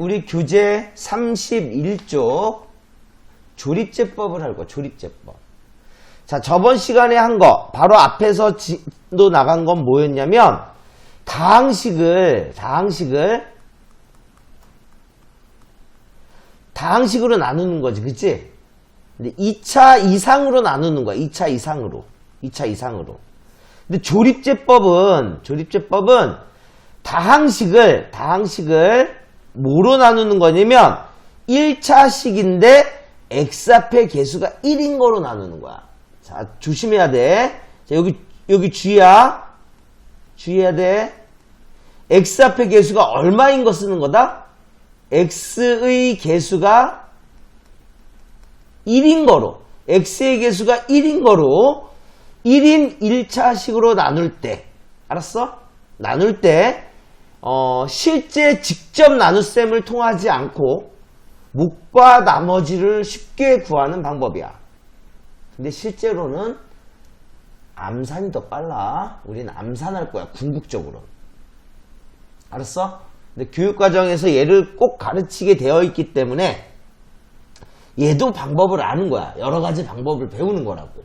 우리 교재 31쪽 조립제법을 할 거야. 조립제법. 자, 저번 시간에 한 거, 바로 앞에서 진도 나간 건 뭐였냐면, 다항식을, 다항식을, 다항식으로 나누는 거지, 그치? 근데 2차 이상으로 나누는 거야, 2차 이상으로. 2차 이상으로. 근데 조립제법은, 조립제법은 다항식을, 다항식을 뭐로 나누는 거냐면, 1차식인데, x 앞에 개수가 1인 거로 나누는 거야. 자, 조심해야 돼. 자, 여기, 여기 주의야. 주의해야 돼. x 앞에 개수가 얼마인 거 쓰는 거다? x의 개수가 1인 거로, x의 개수가 1인 거로 1인 1차식으로 나눌 때, 알았어? 나눌 때, 어, 실제 직접 나눗셈을 통하지 않고 목과 나머지를 쉽게 구하는 방법이야. 근데 실제로는 암산이 더 빨라. 우리는 암산할 거야, 궁극적으로. 알았어? 근데 교육과정에서 얘를 꼭 가르치게 되어 있기 때문에 얘도 방법을 아는 거야. 여러 가지 방법을 배우는 거라고.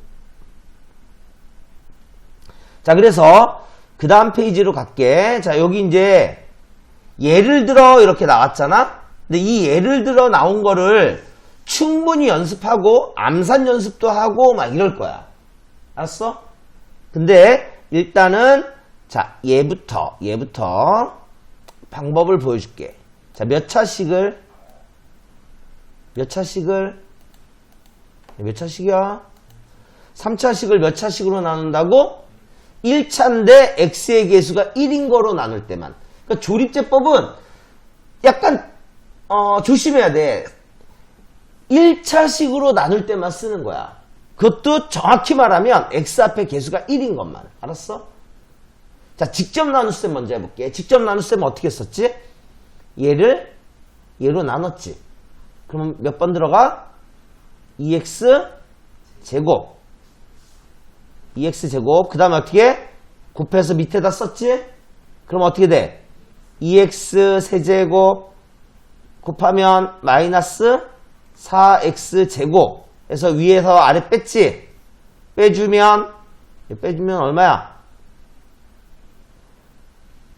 자, 그래서 그 다음 페이지로 갈게. 자, 여기 이제 예를 들어 이렇게 나왔잖아? 근데 이 예를 들어 나온 거를 충분히 연습하고 암산 연습도 하고 막 이럴 거야. 알았어? 근데 일단은 자, 얘부터 얘부터 방법을 보여줄게. 자, 몇 차씩을 몇 차씩을 몇 차씩이야? 3차씩을 몇 차씩으로 나눈다고? 1차인데 x의 개수가 1인 거로 나눌 때만. 그러니까 조립제법은 약간 어, 조심해야 돼. 1차식으로 나눌 때만 쓰는 거야. 그것도 정확히 말하면 x 앞에 개수가 1인 것만. 알았어? 자, 직접 나눗셈 먼저 해볼게. 직접 나눗셈 어떻게 썼지? 얘를 얘로 나눴지. 그러면 몇 번 들어가? 2x 제곱. 2x 제곱. 그 다음에 어떻게? 곱해서 밑에다 썼지? 그럼 어떻게 돼? 2x 세제곱 곱하면 마이너스 4x 제곱에서 위에서 아래 뺐지? 빼주면 빼주면 얼마야?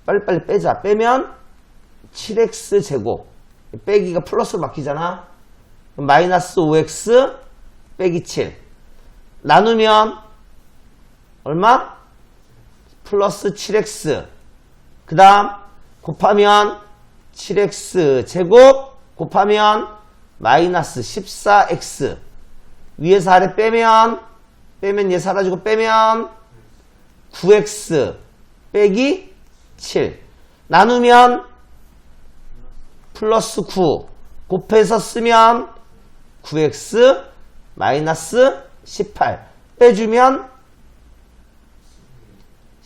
빨리빨리 빼자. 빼면 7x 제곱 빼기가 플러스로 바뀌잖아. 마이너스 5x 빼기 7 나누면 얼마? 플러스 7x 그 다음 곱하면 7x 제곱 곱하면 마이너스 14x 위에서 아래 빼면 빼면 얘 사라지고 빼면 9x 빼기 7 나누면 플러스 9 곱해서 쓰면 9x 마이너스 18 빼주면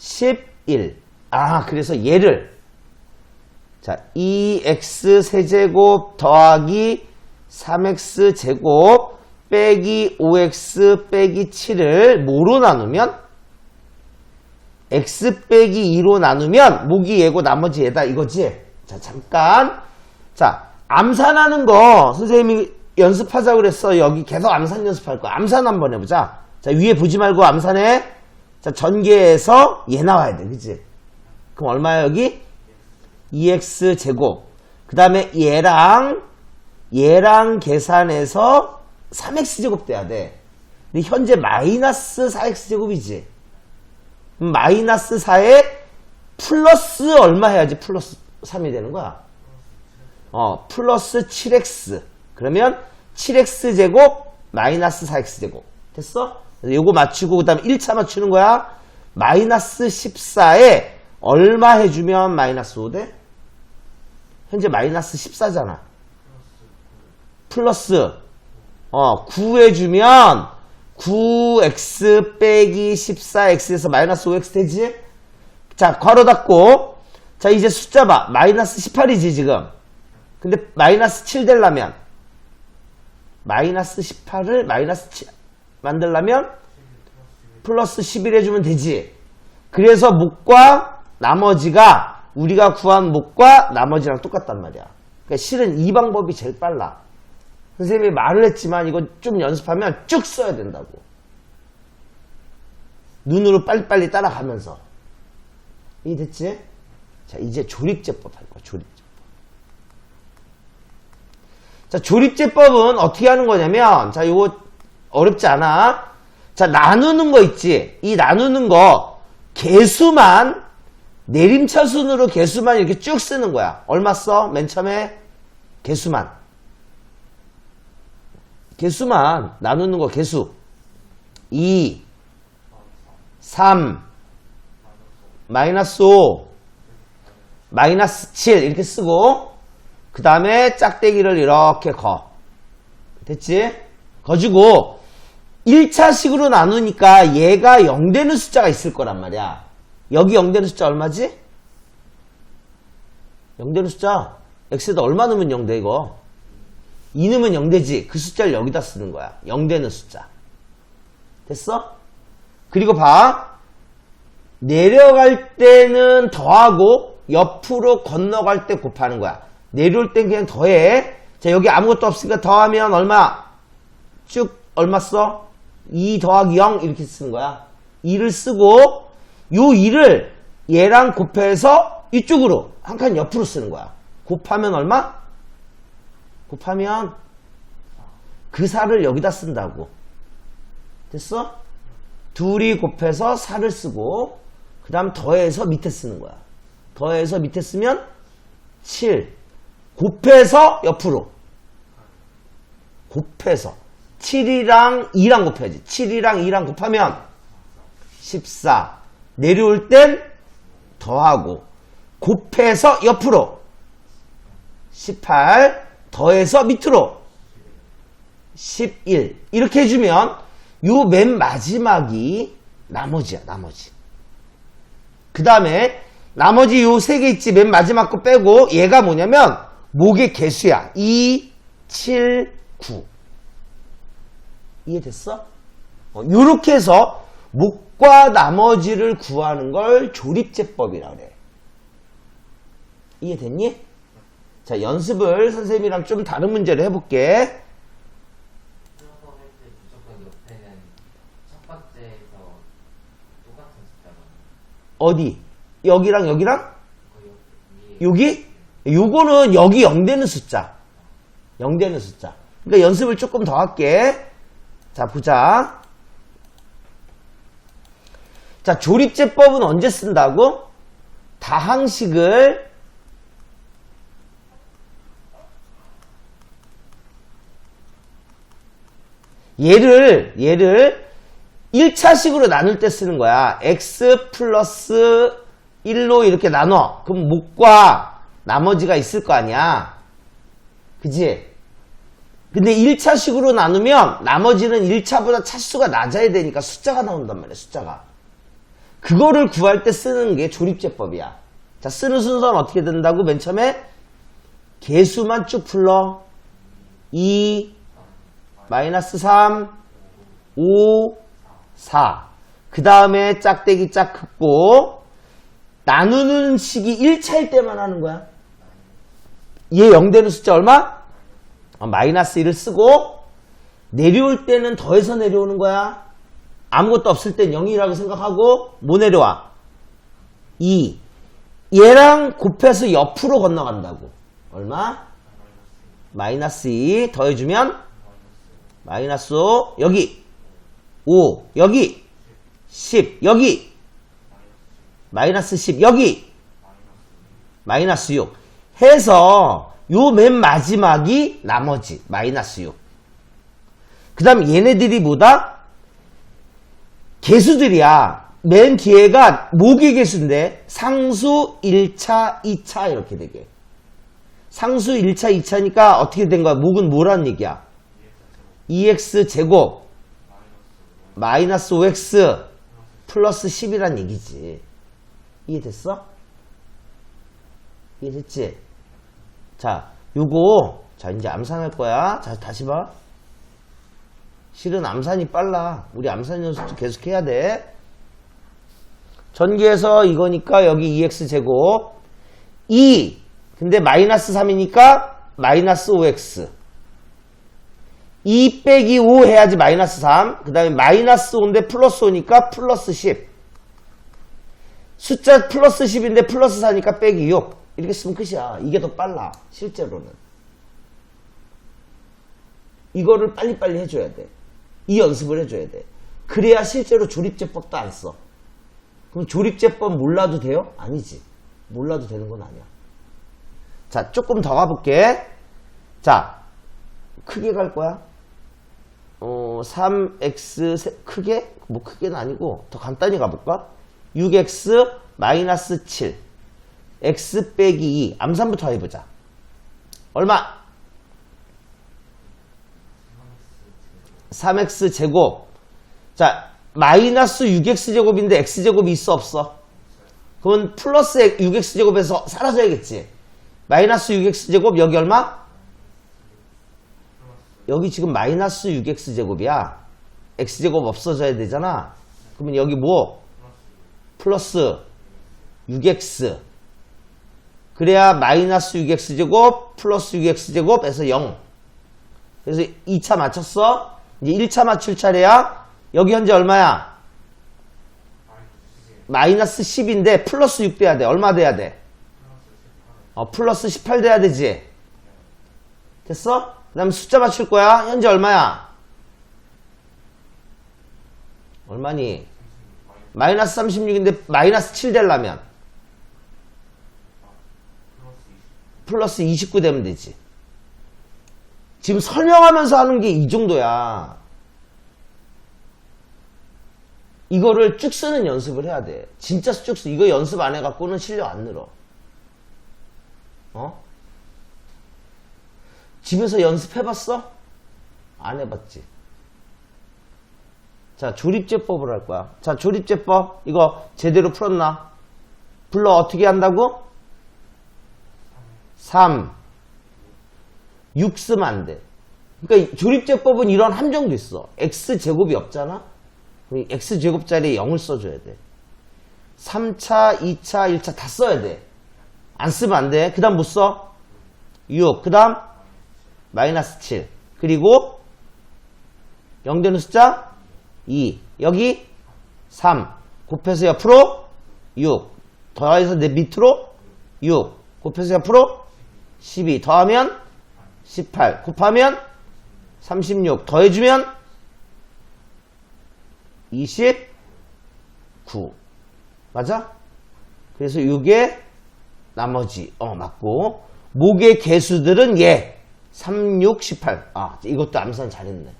11 아 그래서 얘를 자, 2x 세제곱 더하기 3x 제곱 빼기 5x 빼기 7을 뭐로 나누면? x 빼기 2로 나누면 목이 얘고 나머지 얘다 이거지? 자, 잠깐. 자, 암산하는 거 선생님이 연습하자 그랬어. 여기 계속 암산 연습할 거야. 암산 한번 해보자. 자, 위에 보지 말고 암산해. 자, 전개해서 얘 나와야 돼. 그치? 그럼 얼마야 여기? 2x 제곱 그 다음에 얘랑 얘랑 계산해서 3x 제곱 돼야 돼 근데 현재 마이너스 4x 제곱이지 마이너스 4에 플러스 얼마 해야지 플러스 3이 되는 거야 어 플러스 7x 그러면 7x 제곱 마이너스 4x 제곱 됐어? 요거 맞추고 그 다음에 1차 맞추는 거야 마이너스 14에 얼마 해주면 마이너스 5 돼? 현재 마이너스 14잖아. 플러스 어 9 해주면 9x 빼기 14x에서 마이너스 5x 되지? 자 괄호 닫고 자 이제 숫자 봐. 마이너스 18이지 지금. 근데 마이너스 7 되려면 마이너스 18을 마이너스 7 만들려면 플러스 11 해주면 되지. 그래서 목과 나머지가 우리가 구한 목과 나머지랑 똑같단 말이야. 그러니까 실은 이 방법이 제일 빨라. 선생님이 말을 했지만 이거 좀 연습하면 쭉 써야 된다고. 눈으로 빨리빨리 따라가면서. 이해됐지? 자, 이제 조립제법 할 거야, 조립제법. 자, 조립제법은 어떻게 하는 거냐면, 자, 요거 어렵지 않아. 자, 나누는 거 있지? 이 나누는 거, 개수만, 내림차 순으로 개수만 이렇게 쭉 쓰는 거야. 얼마 써? 맨 처음에? 개수만. 개수만, 나누는 거 개수. 2, 3, 마이너스 5, 마이너스 7 이렇게 쓰고 그 다음에 짝대기를 이렇게 거. 됐지? 거주고 1차식으로 나누니까 얘가 0 되는 숫자가 있을 거란 말이야. 여기 0 되는 숫자 얼마지? 0 되는 숫자 x에다 얼마 넣으면 0돼 이거? 2 넣으면 0 되지. 그 숫자를 여기다 쓰는 거야. 0 되는 숫자. 됐어? 그리고 봐. 내려갈 때는 더하고 옆으로 건너갈 때 곱하는 거야. 내려올 땐 그냥 더해. 자, 여기 아무것도 없으니까 더하면 얼마? 쭉 얼마 써? 2 더하기 0 이렇게 쓰는 거야. 2를 쓰고 요 2를 얘랑 곱해서 이쪽으로 한 칸 옆으로 쓰는 거야. 곱하면 얼마? 곱하면 그 4를 여기다 쓴다고. 됐어? 둘이 곱해서 4를 쓰고 그 다음 더해서 밑에 쓰는 거야. 더해서 밑에 쓰면 7. 곱해서 옆으로. 곱해서. 7이랑 2랑 곱해야지. 7이랑 2랑 곱하면 14. 내려올 땐 더하고. 곱해서 옆으로. 18. 더해서 밑으로. 11. 이렇게 해주면 요 맨 마지막이 나머지야, 나머지. 그 다음에 나머지 요 세 개 있지 맨 마지막 거 빼고 얘가 뭐냐면 목의 개수야 2, 7, 9 이해됐어? 어, 요렇게 해서 목과 나머지를 구하는 걸 조립제법이라 그래 이해됐니? 자 연습을 선생님이랑 좀 다른 문제를 해볼게 어디? 여기랑 여기랑? 여기? 요거는 여기 0 되는 숫자. 0 되는 숫자. 그러니까 연습을 조금 더 할게. 자, 보자. 자, 조립제법은 언제 쓴다고? 다항식을 얘를, 얘를 1차식으로 나눌 때 쓰는 거야. x 플러스 1로 이렇게 나눠. 그럼 목과 나머지가 있을 거 아니야. 그지? 근데 1차식으로 나누면 나머지는 1차보다 차수가 낮아야 되니까 숫자가 나온단 말이야, 숫자가. 그거를 구할 때 쓰는 게 조립제법이야. 자, 쓰는 순서는 어떻게 된다고? 맨 처음에 개수만 쭉 풀러. 2, 마이너스 3, 5, 4. 그 다음에 짝대기 짝 긋고, 나누는 식이 1차일 때만 하는 거야. 얘 0 되는 숫자 얼마? 어, 마이너스 1을 쓰고, 내려올 때는 더해서 내려오는 거야. 아무것도 없을 땐 0이라고 생각하고, 뭐 내려와? 2. 얘랑 곱해서 옆으로 건너간다고. 얼마? 마이너스 2 더해주면 마이너스 5 여기 5 여기 10 여기 마이너스 10 여기 마이너스 6 해서 요 맨 마지막이 나머지 마이너스 6 그 다음 얘네들이 뭐다? 개수들이야 맨 뒤에가 모기 개수인데 상수 1차 2차 이렇게 되게 상수 1차 2차니까 어떻게 된 거야 목은 뭐라는 얘기야 2x 제곱 마이너스 5x 플러스 10이란 얘기지. 이해됐어? 이해됐지? 자, 요거, 자, 이제 암산할 거야. 자, 다시 봐. 실은 암산이 빨라. 우리 암산 연습도 계속 해야 돼. 전기에서 이거니까 여기 2x 제곱. 2. 근데 마이너스 3이니까 마이너스 5x 2 빼기 5 해야지 마이너스 3. 그 다음에 마이너스 5인데 플러스 5니까 플러스 10. 숫자 플러스 10인데 플러스 4니까 빼기 6. 이렇게 쓰면 끝이야. 이게 더 빨라. 실제로는. 이거를 빨리빨리 해줘야 돼. 이 연습을 해줘야 돼. 그래야 실제로 조립제법도 안 써. 그럼 조립제법 몰라도 돼요? 아니지. 몰라도 되는 건 아니야. 자, 조금 더 가볼게. 자, 크게 갈 거야. 어, 3x 세- 크게? 뭐 크게는 아니고 더 간단히 가볼까? 6x 마이너스 7 x 빼기 2 암산부터 해보자. 얼마? 3x 제곱. 자, 마이너스 6x 제곱인데 x 제곱이 있어 없어? 그러면 플러스 6x 제곱에서 사라져야겠지. 마이너스 6x 제곱 여기 얼마? 여기 지금 마이너스 6x 제곱이야. x 제곱 없어져야 되잖아. 그러면 여기 뭐? 플러스 6x. 그래야 마이너스 6x 제곱 플러스 6x 제곱에서 0. 그래서 2차 맞췄어? 이제 1차 맞출 차례야. 여기 현재 얼마야? 마이너스 10인데 플러스 6 돼야 돼. 얼마 돼야 돼? 어, 플러스 18 돼야 되지. 됐어? 그 다음 숫자 맞출 거야. 현재 얼마야? 얼마니? 마이너스 36인데 마이너스 7 되려면 플러스 29 되면 되지. 지금 설명하면서 하는 게 이 정도야. 이거를 쭉 쓰는 연습을 해야 돼. 진짜 쭉 쓰. 이거 연습 안 해갖고는 실력 안 늘어. 어? 집에서 연습해봤어? 안 해봤지. 자, 조립제법을 할 거야. 자, 조립제법. 이거 제대로 풀었나? 불러 어떻게 한다고? 3. 6 쓰면 안 돼. 그러니까 조립제법은 이런 함정도 있어. x제곱이 없잖아? 그럼 x제곱자리에 0을 써줘야 돼. 3차, 2차, 1차 다 써야 돼. 안 쓰면 안 돼. 그 다음 못 써? 6. 그 다음 마이너스 7. 그리고 0 되는 숫자 2. 여기 3. 곱해서 옆으로 6. 더해서 내 밑으로 6. 곱해서 옆으로 12. 더하면 18. 곱하면 36. 더해주면 29. 맞아? 그래서 이게 나머지 어 맞고 목의 개수들은 예 3, 6, 18. 아 이것도 암산 잘했네.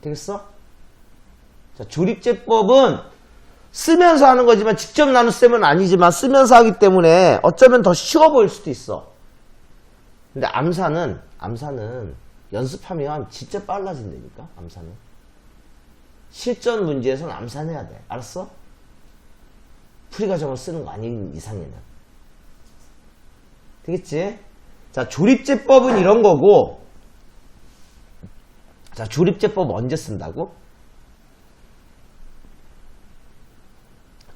되겠어? 자 조립제법은 쓰면서 하는 거지만 직접 나눈 셈은 아니지만 쓰면서 하기 때문에 어쩌면 더 쉬워 보일 수도 있어. 근데 암산은 암산은 연습하면 진짜 빨라진다니까 암산은. 실전 문제에서는 암산해야 돼. 알았어? 풀이 과정을 쓰는 거 아닌 이상에는. 되겠지? 자, 조립제법은 이런 거고, 자, 조립제법 언제 쓴다고?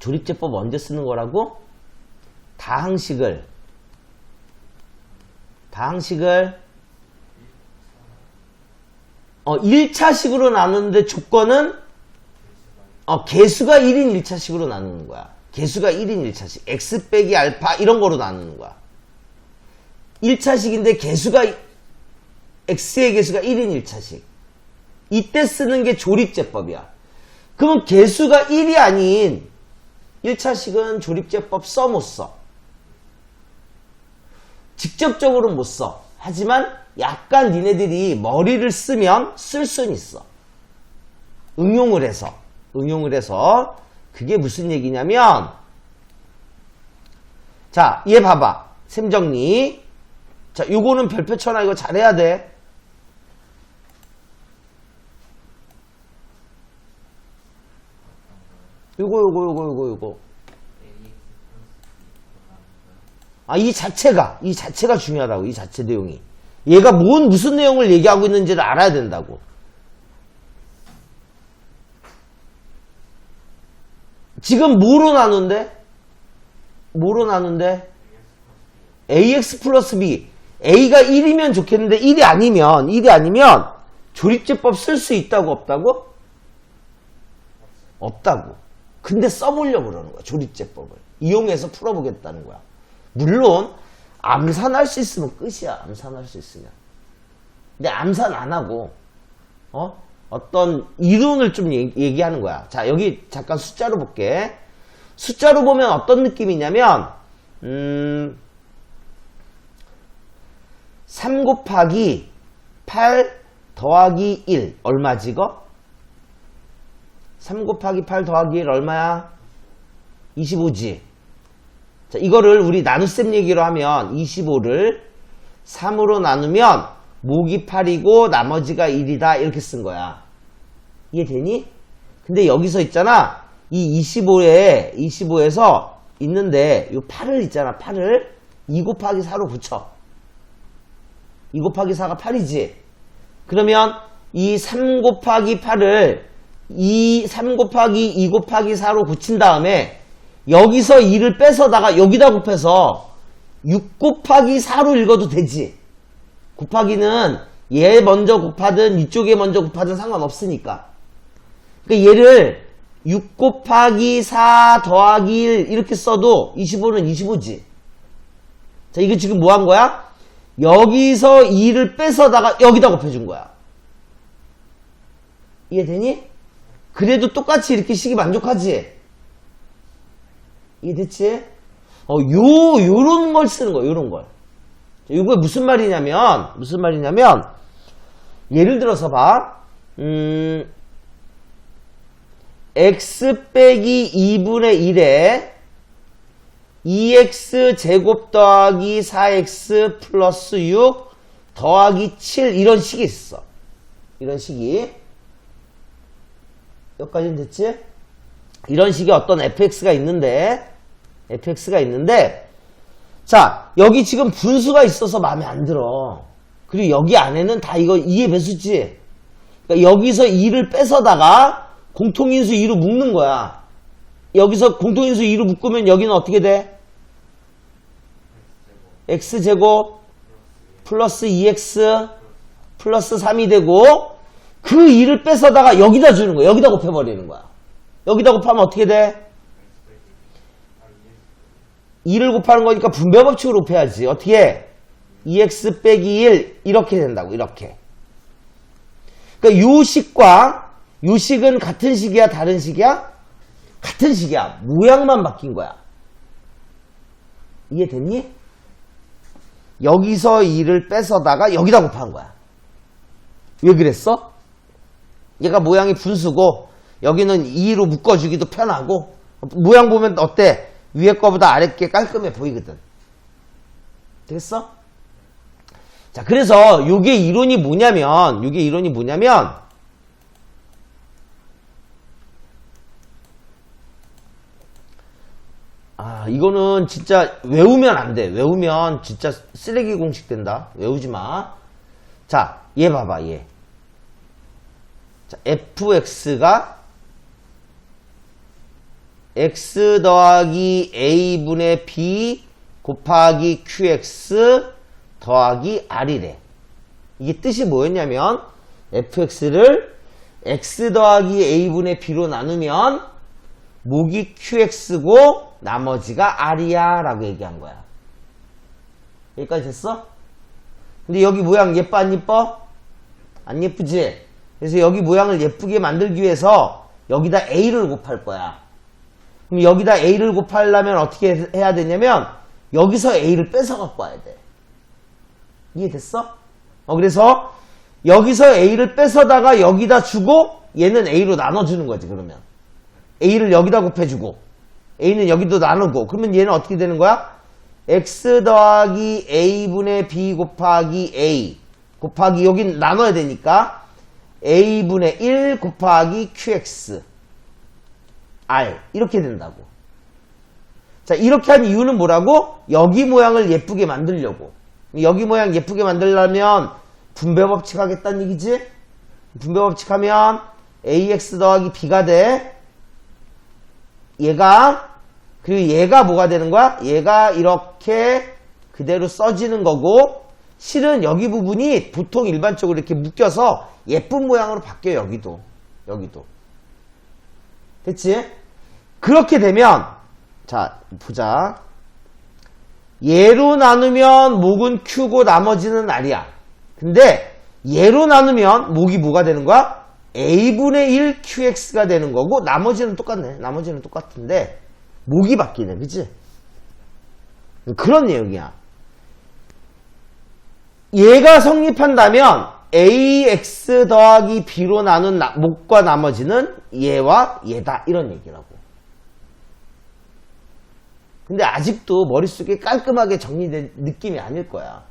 조립제법 언제 쓰는 거라고? 다항식을, 다항식을, 어, 1차식으로 나누는데 조건은, 어, 개수가 1인 1차식으로 나누는 거야. 개수가 1인 1차식. x 빼기 알파 이런 거로 나누는 거야. 1차식인데 개수가 x의 개수가 1인 1차식. 이때 쓰는 게 조립제법이야. 그러면 개수가 1이 아닌 1차식은 조립제법 써 못 써. 직접적으로 못 써. 하지만 약간 니네들이 머리를 쓰면 쓸 수는 있어. 응용을 해서. 응용을 해서. 그게 무슨 얘기냐면, 자, 얘 봐봐. 셈정리. 자, 요거는 별표 쳐놔. 이거 잘해야 돼. 요거, 요거, 요거, 요거, 요거. 아, 이 자체가, 이 자체가 중요하다고, 이 자체 내용이. 얘가 뭔, 무슨 내용을 얘기하고 있는지를 알아야 된다고. 지금 뭐로 나눈데? 뭐로 나눈데? ax 플러스 b. A가 1이면 좋겠는데 1이 아니면 1이 아니면 조립제법 쓸 수 있다고 없다고? 없다고. 근데 써보려고 그러는 거야. 조립제법을. 이용해서 풀어보겠다는 거야. 물론 암산할 수 있으면 끝이야. 암산할 수 있으면. 근데 암산 안 하고 어? 어떤 이론을 좀 얘기- 얘기하는 거야. 자, 여기 잠깐 숫자로 볼게. 숫자로 보면 어떤 느낌이냐면 음, 3 곱하기 8 더하기 1 얼마지 이거? 3 곱하기 8 더하기 1 얼마야? 25지. 자, 이거를 우리 나눗셈 얘기로 하면 25를 3으로 나누면 목이 8이고 나머지가 1이다 이렇게 쓴 거야. 이해되니? 근데 여기서 있잖아. 이 25에 25에서 있는데 이 8을 있잖아. 8을 2 곱하기 4로 붙여. 2 곱하기 4가 8이지. 그러면 이 3 곱하기 8을 이3 곱하기 2 곱하기 4로 붙인 다음에 여기서 2를 뺏어다가 여기다 곱해서 6 곱하기 4로 읽어도 되지. 곱하기는 얘 먼저 곱하든 이쪽에 먼저 곱하든 상관없으니까. 그러니까 얘를 6 곱하기 4 더하기 1 이렇게 써도 25는 25지. 자, 이거 지금 뭐 한 거야? 여기서 2를 뺏어다가 여기다 곱해준 거야. 이해되니? 그래도 똑같이 이렇게 식이 만족하지? 이해됐지? 어, 요, 요런 걸 쓰는 거야, 요런 걸. 자, 이거 무슨 말이냐면, 무슨 말이냐면, 예를 들어서 봐. 음, x 빼기 2분의 1에 2x 제곱 더하기 4x 플러스 6 더하기 7 이런 식이 있어. 이런 식이. 여기까지는 됐지? 이런 식의 어떤 fx가 있는데 fx가 있는데 자 여기 지금 분수가 있어서 마음에 안 들어. 그리고 여기 안에는 다 이거 2의 배수지. 그러니까 여기서 2를 뺏어다가 공통인수 2로 묶는 거야. 여기서 공통인수 2로 묶으면 여기는 어떻게 돼? x제곱 플러스 2x 플러스 3이 되고 그 2를 뺏어다가 여기다 주는 거야. 여기다 곱해버리는 거야. 여기다 곱하면 어떻게 돼? 2를 곱하는 거니까 분배 법칙으로 곱해야지. 어떻게? 2x 빼기 1 이렇게 된다고 이렇게. 그러니까 요 식과 요 식은 같은 식이야 다른 식이야? 같은 식이야. 모양만 바뀐 거야. 이해됐니? 여기서 2를 뺏어다가 여기다 곱한 거야. 왜 그랬어? 얘가 모양이 분수고 여기는 2로 묶어주기도 편하고 모양 보면 어때? 위에 거보다 아래 게 깔끔해 보이거든. 됐어? 자, 그래서 요게 이론이 뭐냐면 요게 이론이 뭐냐면 아, 이거는 진짜 외우면 안 돼. 외우면 진짜 쓰레기 공식 된다. 외우지 마. 자, 얘 봐봐, 얘. 자, fx가 x 더하기 a분의 b 곱하기 qx 더하기 r이래. 이게 뜻이 뭐였냐면 fx를 x 더하기 a분의 b로 나누면 목이 qx고 나머지가 r이야 라고 얘기한 거야. 여기까지 됐어? 근데 여기 모양 예뻐 안 예뻐? 안 예쁘지? 그래서 여기 모양을 예쁘게 만들기 위해서 여기다 a를 곱할 거야. 그럼 여기다 a를 곱하려면 어떻게 해야 되냐면 여기서 a를 뺏어 갖고 와야 돼. 이해됐어? 어 그래서 여기서 a를 뺏어다가 여기다 주고 얘는 a로 나눠주는 거지 그러면 a를 여기다 곱해주고 a는 여기도 나누고 그러면 얘는 어떻게 되는 거야? x 더하기 a분의 b 곱하기 a 곱하기 여기 나눠야 되니까 a분의 1 곱하기 qx r 이렇게 된다고 자 이렇게 한 이유는 뭐라고? 여기 모양을 예쁘게 만들려고 여기 모양 예쁘게 만들려면 분배 법칙 하겠다는 얘기지? 분배 법칙 하면 ax 더하기 b가 돼 얘가 그리고 얘가 뭐가 되는 거야? 얘가 이렇게 그대로 써지는 거고 실은 여기 부분이 보통 일반적으로 이렇게 묶여서 예쁜 모양으로 바뀌어요, 여기도. 여기도. 됐지? 그렇게 되면, 자, 보자. 예로 나누면 목은 Q고 나머지는 R이야. 근데 예로 나누면 목이 뭐가 되는 거야? A분의 1 QX가 되는 거고 나머지는 똑같네. 나머지는 똑같은데 목이 바뀌네. 그치? 그런 내용이야. 얘가 성립한다면 AX 더하기 B로 나눈 나- 목과 나머지는 얘와 얘다. 이런 얘기라고. 근데 아직도 머릿속에 깔끔하게 정리된 느낌이 아닐 거야.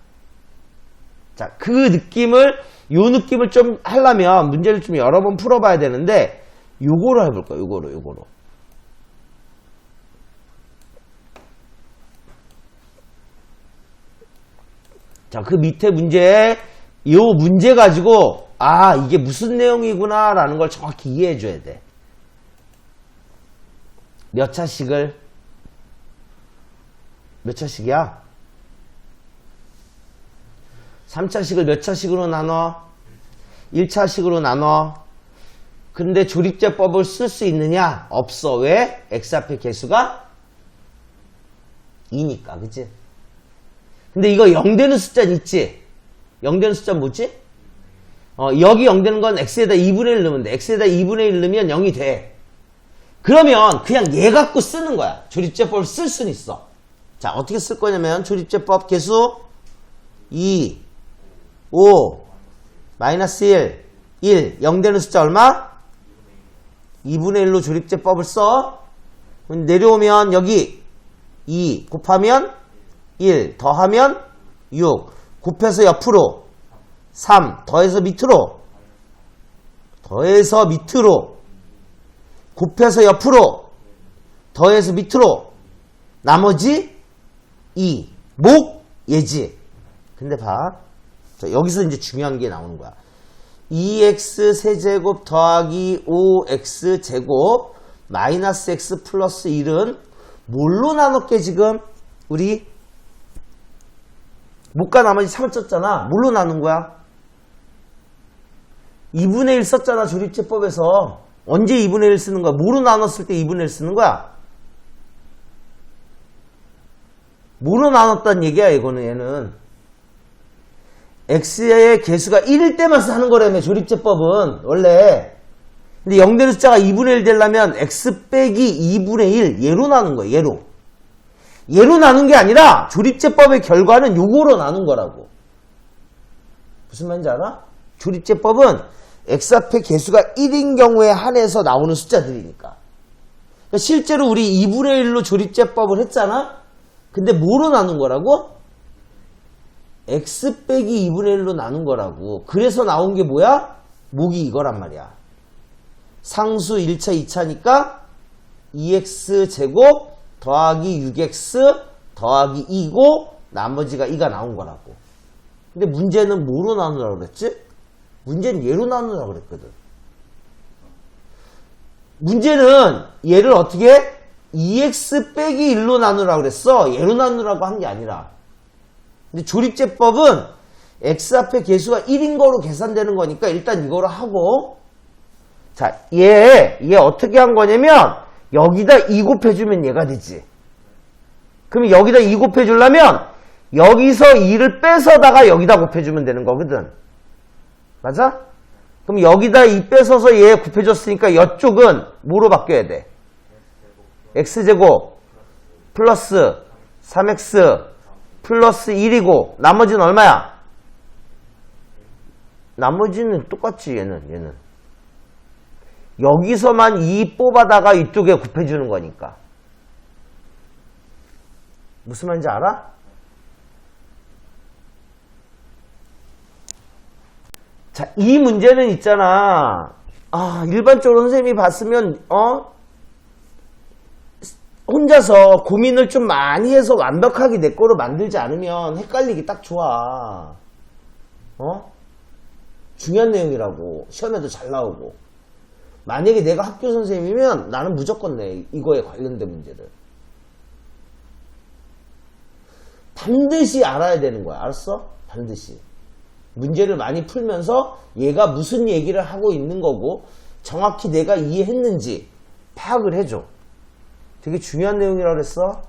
자, 그 느낌을, 요 느낌을 좀 하려면 문제를 좀 여러 번 풀어봐야 되는데, 요거로 해볼 거야, 요거로, 요거로. 자, 그 밑에 문제, 요 문제 가지고, 아, 이게 무슨 내용이구나, 라는 걸 정확히 이해해 줘야 돼. 몇 차씩을, 몇 차씩이야? 3차식을 몇 차식으로 나눠? 1차식으로 나눠. 근데 조립제법을 쓸 수 있느냐? 없어. 왜? x 앞에 개수가 2니까. 그치? 근데 이거 0 되는 숫자는 있지? 0 되는 숫자 뭐지? 어, 여기 0 되는 건 x에다 2분의 1 넣으면 돼. x에다 2분의 1 넣으면 0이 돼. 그러면 그냥 얘 갖고 쓰는 거야. 조립제법을 쓸 수는 있어. 자, 어떻게 쓸 거냐면 조립제법 개수 2, 5, 마이너스 1, 1, 0 되는 숫자 얼마? 2분의 1로 조립제법을 써. 내려오면 여기 2 곱하면 1 더하면 6 곱해서 옆으로. 3 더해서 밑으로. 더해서 밑으로. 곱해서 옆으로. 더해서 밑으로. 나머지 2 목 예지. 근데 봐. 자, 여기서 이제 중요한 게 나오는 거야. 2x 세제곱 더하기 5x 제곱 마이너스 x 플러스 1은 뭘로 나눴게 지금 우리 목과 나머지 3을 썼잖아. 뭘로 나눈 거야? 2분의 1 썼잖아 조립제법에서. 언제 2분의 1 쓰는 거야? 뭐로 나눴을 때 2분의 1 쓰는 거야? 뭐로 나눴단 얘기야 이거는 얘는. X의 개수가 1일 때만 하는 거라며 조립제법은. 원래. 근데 0 되는 숫자가 2분의 1 되려면 x 빼기 2분의 1 얘로 나눈 거예요 얘로 얘로 나눈 게 아니라 조립제법의 결과는 요거로 나눈 거라고 무슨 말인지 알아? 조립제법은 x 앞에 개수가 1인 경우에 한해서 나오는 숫자들이니까 그러니까 실제로 우리 2분의 1로 조립제법을 했잖아 근데 뭐로 나눈 거라고? x 빼기 2분의 1로 나눈 거라고. 그래서 나온 게 뭐야? 목이 이거란 말이야. 상수 1차, 2차니까 2x 제곱 더하기 6x 더하기 2고 나머지가 2가 나온 거라고. 근데 문제는 뭐로 나누라고 그랬지? 문제는 얘로 나누라고 그랬거든. 문제는 얘를 어떻게 해? 2x 빼기 1로 나누라고 그랬어. 얘로 나누라고 한 게 아니라. 근데 조립제법은 x 앞에 개수가 1인 거로 계산되는 거니까 일단 이거로 하고 자, 얘, 얘 어떻게 한 거냐면 여기다 2 곱해주면 얘가 되지. 그럼 여기다 2 곱해주려면 여기서 2를 뺏어다가 여기다 곱해주면 되는 거거든. 맞아? 그럼 여기다 2 뺏어서 얘 곱해줬으니까 이쪽은 뭐로 바뀌어야 돼? x제곱 플러스 3x 플러스 1이고 나머지는 얼마야? 나머지는 똑같지 얘는 얘는 여기서만 2 뽑아다가 이쪽에 곱해주는 거니까 무슨 말인지 알아? 자, 이 문제는 있잖아. 아, 일반적으로 선생님이 봤으면, 어? 혼자서 고민을 좀 많이 해서 완벽하게 내 거로 만들지 않으면 헷갈리기 딱 좋아. 어? 중요한 내용이라고. 시험에도 잘 나오고. 만약에 내가 학교 선생님이면 나는 무조건 내. 이거에 관련된 문제를. 반드시 알아야 되는 거야. 알았어? 반드시. 문제를 많이 풀면서 얘가 무슨 얘기를 하고 있는 거고 정확히 내가 이해했는지 파악을 해줘. 되게 중요한 내용이라고 그랬어.